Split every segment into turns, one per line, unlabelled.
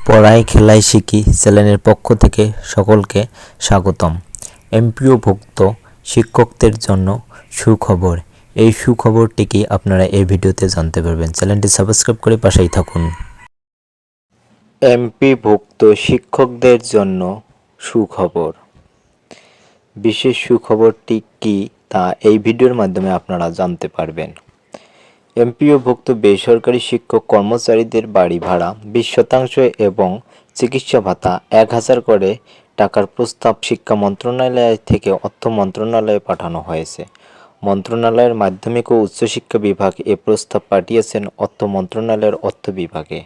পড়াই খেলাই শিখি চ্যানেলের পক্ষ থেকে সকলকে স্বাগতম। এমপিও এমপিওভুক্ত শিক্ষকদের জন্য সুখবর। এই সুখবরটিকে আপনারা এই ভিডিওতে জানতে পারবেন। চ্যানেলটি সাবস্ক্রাইব করে পাশেই থাকুন। এমপি এমপিভুক্ত শিক্ষকদের জন্য সুখবর। বিশেষ সুখবরটি কি তা এই ভিডিওর মাধ্যমে আপনারা জানতে পারবেন। এমপিওভুক্ত বেসরকারি শিক্ষক কর্মচারীদের বাড়ি ভাড়া বিশ শতাংশ এবং চিকিৎসা ভাতা এক হাজার করে টাকার প্রস্তাব শিক্ষা মন্ত্রণালয় থেকে অর্থ মন্ত্রণালয়ে পাঠানো হয়েছে। মন্ত্রণালয়ের মাধ্যমিক ও উচ্চশিক্ষা বিভাগ এ প্রস্তাব পাঠিয়েছেন অর্থ মন্ত্রণালয়ের অর্থ বিভাগে।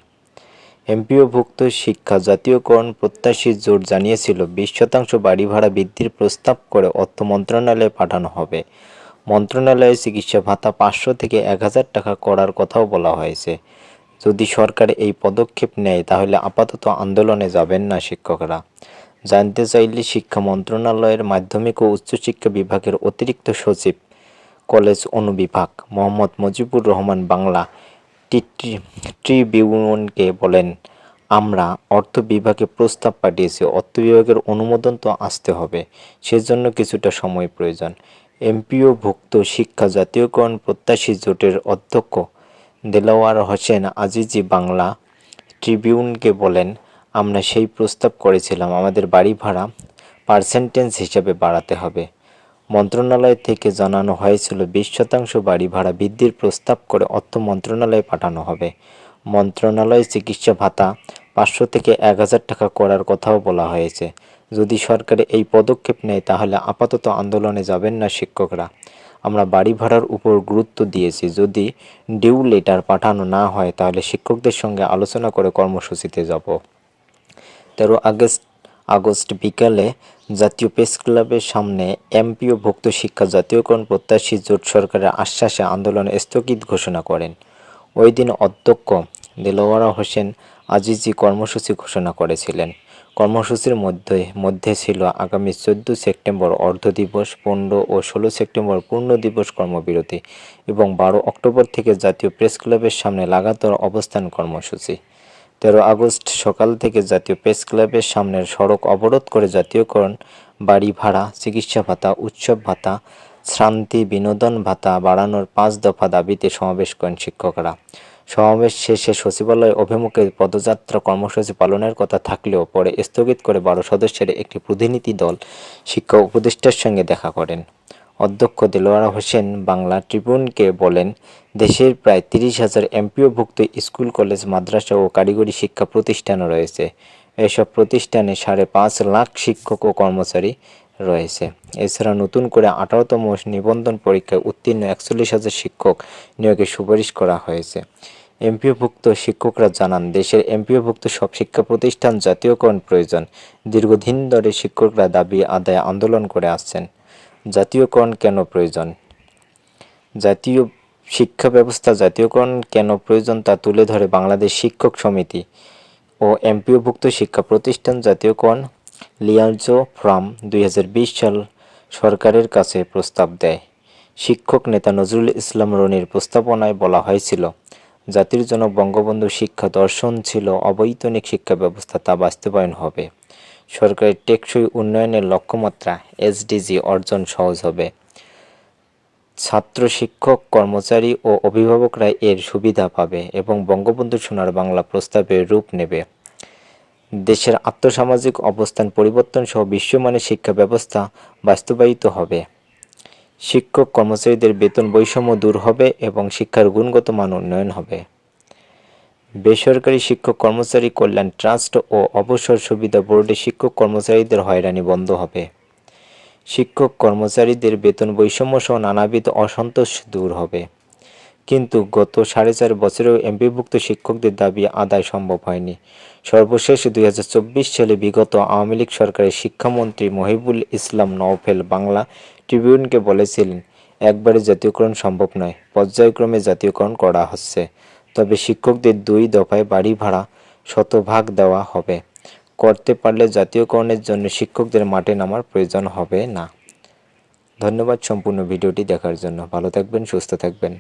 এমপিওভুক্ত শিক্ষা জাতীয়করণ প্রত্যাশী জোট জানিয়েছিল, বিশ শতাংশ বাড়ি ভাড়া বৃদ্ধির প্রস্তাব করে অর্থ মন্ত্রণালয়ে পাঠানো হবে। মন্ত্রণালয়ে চিকিৎসা ভাতা পাঁচশো থেকে এক হাজার টাকা করার কথাও বলা হয়েছে। যদি সরকার এই পদক্ষেপ নেয়, তাহলে আপাতত আন্দোলনে যাবেন না শিক্ষকরা। জানতে চাইলে শিক্ষা মন্ত্রণালয়ের মাধ্যমিক ও উচ্চশিক্ষা বিভাগের অতিরিক্ত সচিব, কলেজ অনুবিভাগ মোহাম্মদ মুজিবুর রহমান বাংলা ট্রিবিউনকে বলেন, আমরা অর্থ বিভাগে প্রস্তাব পাঠিয়েছি, অর্থ বিভাগের অনুমোদন তো আসতে হবে, সেজন্য কিছুটা সময় প্রয়োজন। এমপিওভুক্ত শিক্ষা জাতীয়করণ প্রত্যাশী জোটের অধ্যক্ষ দেলাওয়ার হোসেন আজিজি বাংলা ট্রিবিউনকে বলেন, আমরা সেই প্রস্তাব করেছিলাম, আমাদের বাড়ি ভাড়া পার্সেন্টেজ হিসাবে বাড়াতে হবে। মন্ত্রণালয় থেকে জানানো হয়েছিল, বিশ শতাংশ বাড়ি ভাড়া বৃদ্ধির প্রস্তাব করে অর্থ মন্ত্রণালয়ে পাঠানো হবে। মন্ত্রণালয়ে চিকিৎসা ভাতা পাঁচশো থেকে এক হাজার টাকা করার কথাও বলা হয়েছে। যদি সরকার এই পদক্ষেপ নেয়, তাহলে আপাতত আন্দোলনে যাবেন না শিক্ষকরা। আমরা বাড়ি ভাড়ার উপর গুরুত্ব দিয়েছি। যদি ডিউ লেটার পাঠানো না হয়, তাহলে শিক্ষকদের সঙ্গে আলোচনা করে কর্মসূচিতে যাব। তেরো আগস্ট আগস্ট বিকালে জাতীয় প্রেস ক্লাবের সামনে এমপিও ভুক্ত শিক্ষা জাতীয়করণ প্রত্যাশী জোট সরকারের আশ্বাসে আন্দোলন স্থগিত ঘোষণা করেন। ওই দিন অধ্যক্ষ দেলোয়ারা হোসেন আজিজি কর্মসূচি ঘোষণা করেছিলেন। কর্মসূচির মধ্যে মধ্যে ছিল আগামী চোদ্দ সেপ্টেম্বর অর্ধ দিবস পনেরো ও ষোলো সেপ্টেম্বর পূর্ণ দিবস কর্মবিরতি এবং বারো অক্টোবর থেকে জাতীয় প্রেস ক্লাবের সামনে লাগাতার অবস্থান কর্মসূচি। তেরো আগস্ট সকাল থেকে জাতীয় প্রেস ক্লাবের সামনের সড়ক অবরোধ করে জাতীয়করণ, বাড়ি ভাড়া, চিকিৎসা ভাতা, উৎসব ভাতা, শ্রান্তি বিনোদন ভাতা বাড়ানোর পাঁচ দফা দাবিতে সমাবেশ করেন শিক্ষকরা। সমাবেশ শেষে সচিবালয় অভিমুখে পদযাত্রা কর্মসূচি পালনের কথা থাকলেও পরে স্থগিত করে বারো সদস্যের একটি প্রতিনিধি দল শিক্ষা উপদেষ্টার সঙ্গে দেখা করেন। অধ্যক্ষ দেলোয়ার হোসেন বাংলা ট্রিবিউনকে বলেন, দেশের প্রায় তিরিশ হাজার এমপিওভুক্ত স্কুল, কলেজ, মাদ্রাসা ও কারিগরি শিক্ষা প্রতিষ্ঠান রয়েছে। এসব প্রতিষ্ঠানে সাড়ে পাঁচ লাখ শিক্ষক ও কর্মচারী রয়েছে। এছাড়া নতুন করে আঠারোতম নিবন্ধন পরীক্ষায় উত্তীর্ণ একচল্লিশ হাজার শিক্ষক নিয়োগের সুপারিশ করা হয়েছে। এমপিওভুক্ত শিক্ষকরা জানান, দেশের এমপিওভুক্ত সব শিক্ষা প্রতিষ্ঠান জাতীয়করণ প্রয়োজন। দীর্ঘদিন ধরে শিক্ষকরা দাবি আদায় আন্দোলন করে আসছেন। জাতীয়করণ কেন প্রয়োজন? জাতীয় শিক্ষা ব্যবস্থা জাতীয়করণ কেন প্রয়োজন তা তুলে ধরে বাংলাদেশ শিক্ষক সমিতি ও এমপিওভুক্ত শিক্ষা প্রতিষ্ঠান জাতীয়করণ লিয়াজো ফ্রাম দুই হাজার বিশ সাল সরকারের কাছে প্রস্তাব দেয়। শিক্ষক নেতা নজরুল ইসলাম রনির প্রস্তাবনায় বলা হয়েছিল, জাতির জনক বঙ্গবন্ধু শিক্ষা দর্শন ছিল অবৈতনিক শিক্ষা ব্যবস্থা তা বাস্তবায়ন হবে। সরকারের টেকসই উন্নয়নের লক্ষ্যমাত্রা এসডিজি অর্জন সহজ হবে। ছাত্র শিক্ষক, কর্মচারী ও অভিভাবকরা এর সুবিধা পাবে এবং বঙ্গবন্ধু সোনার বাংলা প্রস্তাবে রূপ নেবে। দেশের আর্থসামাজিক অবস্থান পরিবর্তন সহ বিশ্বমানের শিক্ষা ব্যবস্থা বাস্তবায়িত হবে। শিক্ষক কর্মচারীদের বেতন বৈষম্য দূর হবে এবং শিক্ষার গুণগত মান উন্নয়ন হবে। বেসরকারি শিক্ষক কর্মচারী কল্যাণ ট্রাস্ট ও অবসর সুবিধা বোর্ডে শিক্ষক কর্মচারীদের হয়রানি বন্ধ হবে। শিক্ষক কর্মচারীদের বেতন বৈষম্য সহ নানাবিধ অসন্তোষ দূর হবে। কিন্তু গত সাড়ে চার বছরেও এমপিভুক্ত শিক্ষকদের দাবি আদায় সম্ভব হয়নি। সর্বশেষ দুই সালে বিগত আওয়ামী লীগ সরকারের শিক্ষামন্ত্রী মহিবুল ইসলাম নওফেল বাংলা ট্রিবিউনকে বলেছিলেন, একবারে জাতীয়করণ সম্ভব নয়, পর্যায়ক্রমে জাতীয়করণ করা হচ্ছে। তবে শিক্ষকদের দুই দফায় বাড়ি ভাড়া শতভাগ দেওয়া হবে। করতে পারলে জাতীয়করণের জন্য শিক্ষকদের মাঠে নামার প্রয়োজন হবে না। ধন্যবাদ সম্পূর্ণ ভিডিওটি দেখার জন্য। ভালো থাকবেন, সুস্থ থাকবেন।